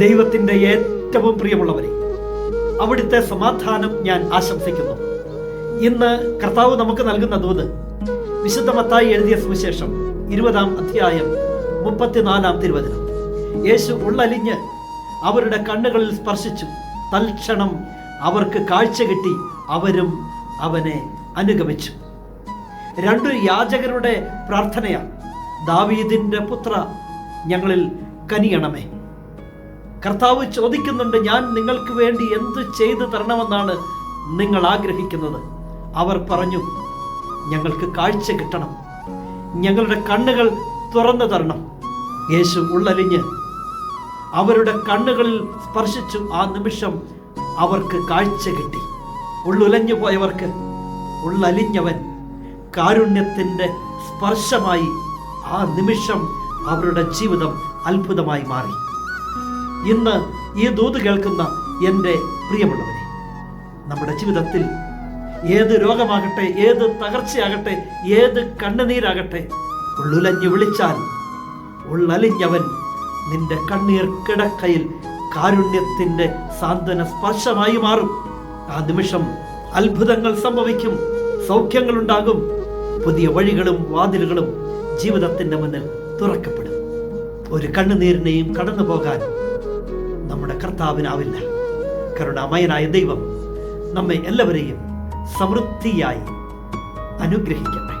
ദൈവത്തിന്റെ ഏറ്റവും പ്രിയമുള്ളവരെ അവിടുത്തെ സമാധാനം ഞാൻ ആശംസിക്കുന്നു. ഇന്ന് കർത്താവ് നമുക്ക് നൽകുന്ന ദൂത് വിശുദ്ധ എഴുതിയ സുവിശേഷം ഇരുപതാം അധ്യായം മുപ്പത്തിനാലാം തിരുവചനം. യേശു ഉള്ളലിഞ്ഞ് അവരുടെ കണ്ണുകളിൽ സ്പർശിച്ചു. തൽക്ഷണം അവർക്ക് കാഴ്ച കിട്ടി അവരും അവനെ അനുഗമിച്ചു. രണ്ടു യാചകരുടെ പ്രാർത്ഥനയാണ് ദാവീദിന്റെ പുത്ര ഞങ്ങളിൽ കനിയണമേ. കർത്താവ് ചോദിക്കുന്നുണ്ട് ഞാൻ നിങ്ങൾക്ക് വേണ്ടി എന്ത് ചെയ്തു തരണമെന്നാണ് നിങ്ങൾ ആഗ്രഹിക്കുന്നത്? അവർ പറഞ്ഞു ഞങ്ങൾക്ക് കാഴ്ച കിട്ടണം. ഞങ്ങളുടെ കണ്ണുകൾ തുറന്നു തരണം. യേശു ഉള്ളലിഞ്ഞ് അവരുടെ കണ്ണുകളിൽ സ്പർശിച്ചു. ആ നിമിഷം അവർക്ക് കാഴ്ച കിട്ടി. ഉള്ളുലഞ്ഞു പോയവർക്ക് ഉള്ളലിഞ്ഞവൻ കാരുണ്യത്തിന്റെ സ്പർശമായി ആ നിമിഷം അവരുടെ ജീവിതം അത്ഭുതമായി മാറി. ഇന്ന് ഈ ദൂത് കേൾക്കുന്ന എന്റെ പ്രിയമുള്ളവരെ നമ്മുടെ ജീവിതത്തിൽ ഏത് രോഗമാകട്ടെ ഏത് തകർച്ചയാകട്ടെ ഏത് കണ്ണുനീരാകട്ടെ ഉള്ളുലഞ്ഞു വിളിച്ചാൽ ഉള്ളലിഞ്ഞവൻ നിന്റെ കണ്ണീർ കിടക്കയിൽ കാരുണ്യത്തിന്റെ സാന്ത്വന സ്പർശമായി മാറും. ആ നിമിഷം അത്ഭുതങ്ങൾ സംഭവിക്കും സൗഖ്യങ്ങളുണ്ടാകും പുതിയ വഴികളും വാതിലുകളും ജീവിതത്തിന്റെ മുന്നിൽ തുറക്കപ്പെടും. ഒരു കണ്ണുനീരിനെയും കടന്നു പോകാൻ നമ്മുടെ കർത്താവിനാവില്ല. കരുണാമയനായ ദൈവം നമ്മെ എല്ലാവരെയും സമൃദ്ധിയായി അനുഗ്രഹിക്കാം